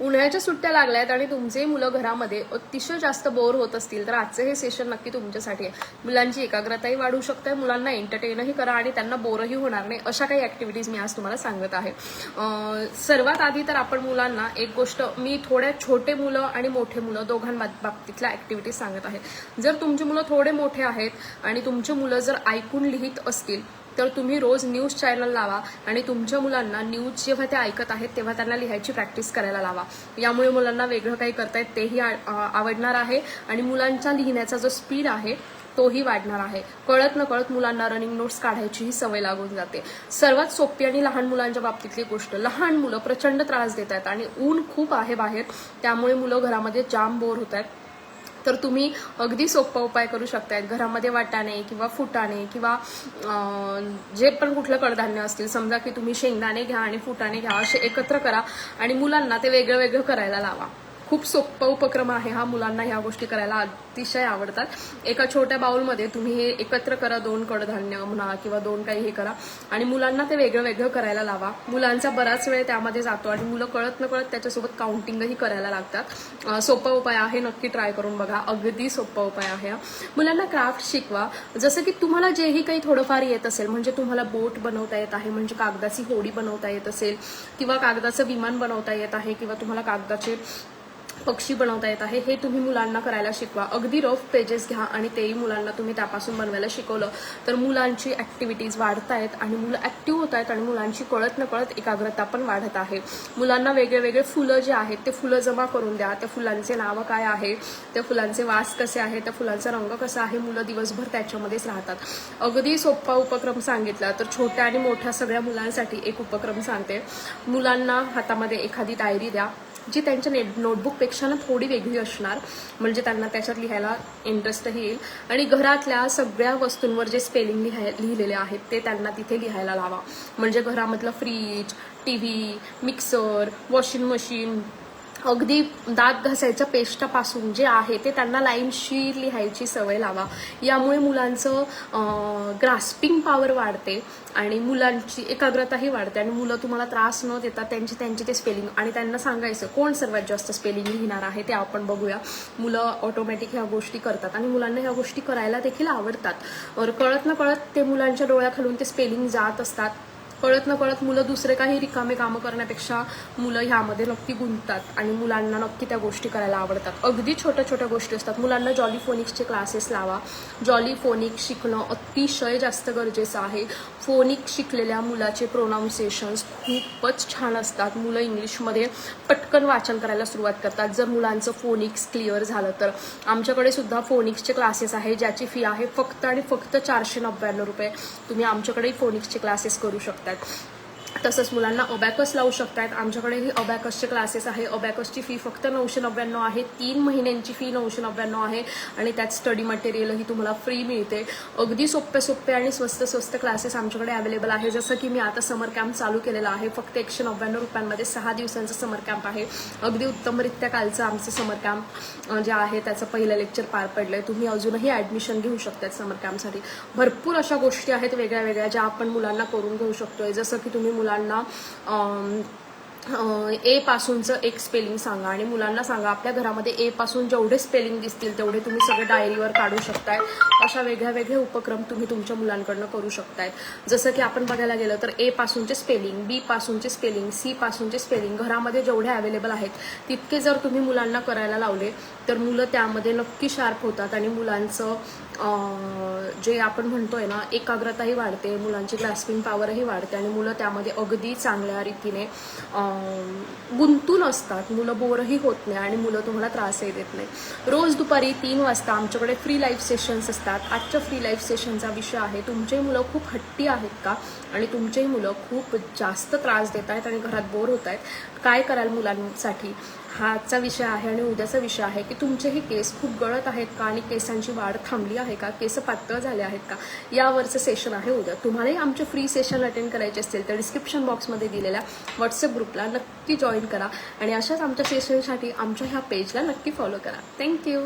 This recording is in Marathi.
उन्हाळ्याच्या सुट्ट्या लागल्या आहेत आणि तुमचे मुलं घरामध्ये अतिशय जास्त बोर होत असतील तर आजचं हे सेशन नक्की तुमच्यासाठी आहे. मुलांची एकाग्रताही वाढू शकते मुलांना एंटरटेनही करा आणि त्यांना बोरही होणार नाही अशा काही ऍक्टिव्हिटीज मी आज तुम्हाला सांगत आहे. सर्वात आधी तर आपण मुलांना एक गोष्ट मी थोड्या छोटे मुलं आणि मोठे मुलं दोघांबाबतीतल्या ऍक्टिव्हिटीज सांगत आहे. जर तुमची मुलं थोडे मोठे आहेत आणि तुमची मुलं जर ऐकून लिहित असतील तर तुम्ही रोज न्यूज चॅनल लावा आणि तुमच्या मुलांना न्यूज जेव्हा ते ऐकत आहेत तेव्हा त्यांना लिहायची प्रॅक्टिस करायला लावा. यामुळे मुलांना वेगळं काही करतायत तेही आ- आवडणार आहे आणि मुलांच्या लिहिण्याचा जो स्पीड आहे तोही वाढणार आहे. कळत न कळत मुलांना रनिंग नोट्स काढायचीही सवय लागून जाते. सर्वात सोपी आणि लहान मुलांच्या बाबतीतली गोष्ट लहान मुलं प्रचंड त्रास देत आहेत आणि ऊन खूप आहे बाहेर त्यामुळे मुलं घरामध्ये जाम बोर होत आहेत तर तुम्ही अगदी सोपा उपाय करू शकताय. घरामध्ये वाटाणे किंवा फुटाणे किंवा जे पण कुठलं कडधान्य असतील समजा की तुम्ही शेंगदाणे घ्या आणि फुटाणे घ्या असे एकत्र करा आणि मुलांना ते वेगळं वेगळं करायला लावा. खूप सोपा उपक्रम आहे हा मुलांना ह्या गोष्टी करायला अतिशय आवडतात. एका छोट्या बाउलमध्ये तुम्ही हे एकत्र करा दोन कडधान्य म्हणा किंवा दोन काही हे करा आणि मुलांना ते वेगळं वेगळं करायला लावा. मुलांचा बराच वेळ त्यामध्ये जातो आणि मुलं कळत न कळत त्याच्यासोबत काउंटिंगही करायला लागतात. सोपा उपाय आहे नक्की ट्राय करून बघा. अगदी सोपा उपाय आहे हा. मुलांना क्राफ्ट शिकवा. जसं की तुम्हाला जेही काही थोडंफार येत असेल म्हणजे तुम्हाला बोट बनवता येत आहे म्हणजे कागदाची होडी बनवता येत असेल किंवा कागदाचं विमान बनवता येत आहे किंवा तुम्हाला कागदाचे पक्षी बनवता येत आहे हे तुम्ही मुलांना करायला शिकवा. अगदी रफ पेजेस घ्या आणि तेही मुलांना तुम्ही त्यापासून बनवायला शिकवलं. तर मुलांची ऍक्टिव्हिटीज वाढत आहेत आणि मुलं ऍक्टिव्ह होत आहेत आणि मुलांची कळत न कळत एकाग्रता पण वाढत आहे. मुलांना वेगळे वेगळे फुलं जे आहेत ते फुलं जमा करून द्या. त्या फुलांचे नावं काय आहे त्या फुलांचे वास कसे आहे त्या फुलांचा रंग कसा आहे मुलं दिवसभर त्याच्यामध्येच राहतात. अगदी सोपा उपक्रम सांगितला तर छोट्या आणि मोठ्या सगळ्या मुलांसाठी एक उपक्रम सांगते. मुलांना हातामध्ये एखादी डायरी द्या. जी त्यांच्या ने नोटबुकपेक्षा ना थोडी वेगळी असणार. म्हणजे त्यांना त्याच्यात लिहायला इंटरेस्टही येईल. आणि घरातल्या सगळ्या वस्तूंवर जे स्पेलिंग लिहाय लिहिलेले आहेत ते त्यांना तिथे लिहायला लावा. म्हणजे घरामधलं fridge T V mixer washing machine अगदी दात घासायच्या पेस्टापासून जे आहे ते त्यांना लाईनशीर लिहायची सवय लावा. यामुळे मुलांचं ग्रास्पिंग पॉवर वाढते आणि मुलांची एकाग्रताही वाढते आणि मुलं तुम्हाला त्रास न देता त्यांची त्यांची ते स्पेलिंग आणि त्यांना सांगायचं कोण सर्वात जास्त स्पेलिंग लिहिणार आहे ते आपण बघूया. मुलं ऑटोमॅटिक ह्या गोष्टी करतात आणि मुलांना ह्या गोष्टी करायला देखील आवडतात. कळत न कळत ते मुलांच्या डोळ्याखालून ते स्पेलिंग जात असतात. कळत न कळत मुलं दुसरे काही रिकामे कामं करण्यापेक्षा मुलं ह्यामध्ये नक्की गुंततात आणि मुलांना नक्की त्या गोष्टी करायला आवडतात. अगदी छोट्या छोट्या गोष्टी असतात. मुलांना जॉली फोनिक्सचे क्लासेस लावा. जॉली फोनिक्स शिकणं अतिशय जास्त गरजेचं आहे. फोनिक शिकलेल्या मुलाचे प्रोनाऊन्सिएशन्स खूपच छान असतात. मुलं इंग्लिशमध्ये पटकन वाचन करायला सुरुवात करतात. जर मुलांचं फोनिक्स क्लिअर झालं तर. आमच्याकडे सुद्धा फोनिक्सचे क्लासेस आहे. ज्याची फी आहे फक्त आणि फक्त चारशे नव्याण्णव रुपये. तुम्ही आमच्याकडेही फोनिक्सचे क्लासेस करू शकता. शकतात तसंच मुलांना अबॅकस लावू शकतात आमच्याकडेही अबॅकसचे क्लासेस आहे अबॅकसची फी फक्त नऊशे नव्याण्णव आहे. तीन महिन्यांची फी नऊशे नव्याण्णव आहे. आणि त्यात स्टडी मटेरियलही तुम्हाला फ्री मिळते. अगदी सोपे सोपे आणि स्वस्त स्वस्त क्लासेस आमच्याकडे अवेलेबल आहे. जसं की मी आता समर कॅम्प चालू केलेला आहे. फक्त एकशे नव्याण्णव रुपयांमध्ये सहा दिवसांचं समर कॅम्प आहे. अगदी उत्तमरित्या कालचं आमचं समर कॅम्प जे आहे त्याचं पहिलं लेक्चर पार पडलं आहे तुम्ही अजूनही ॲडमिशन घेऊ शकतात समर कॅम्पसाठी भरपूर अशा गोष्टी आहेत वेगळ्या वेगळ्या ज्या आपण मुलांना करून घेऊ शकतोय. जसं की तुम्ही मुलांना अं, ए पासूनचं एक स्पेलिंग सांगा आणि मुलांना सांगा. आपल्या घरामध्ये ए पासून जेवढे स्पेलिंग दिसतील तेवढे तुम्ही सगळे डायरीवर काढू शकताय. अशा वेगळ्या वेगळे उपक्रम तुम्ही तुमच्या मुलांकडनं करू शकताय जसं की आपण बघायला गेलं तर ए पासूनचे स्पेलिंग बी पासूनचे स्पेलिंग सी पासूनचे स्पेलिंग घरामध्ये जेवढे अवेलेबल आहेत तितके जर तुम्ही मुलांना करायला लावले तर मुलं त्यामध्ये नक्की शार्प होतात आणि मुलांचं जे आपण म्हणतोय ना एकाग्रताही वाढते मुलांची ग्रास्पिंग पॉवरही वाढते आणि मुलं त्यामध्ये अगदी चांगल्या रीतीने गुंतून असतात. मुलं बोरही होत नाही आणि मुलं तुम्हाला त्रासही देत नाही. रोज दुपारी तीन वाजता आमच्याकडे फ्री लाईव्ह सेशन्स असतात. आजच्या फ्री लाईव्ह सेशनचा विषय आहे तुमचे मुलं खूप हट्टी आहेत का? आणि तुमचेही मुलं खूप जास्त त्रास देत आहेत आणि घरात बोर होत आहेत. काय कराल मुलांसाठी? हा आजचा विषय आहे आणि उद्याचा विषय आहे की तुमचे हे केस खूप गळत आहेत का आणि केसांची वाढ थांबली आहे का? केस पातळ झाले आहेत का? यावरचं सेशन आहे उद्या. तुम्हालाही आमचे फ्री सेशन अटेंड करायचे असतील तर डिस्क्रिप्शन बॉक्समध्ये दिलेल्या व्हॉट्सअप ग्रुपला नक्की जॉईन करा आणि अशाच आमच्या सेशनसाठी आमच्या ह्या पेजला नक्की फॉलो करा. थँक्यू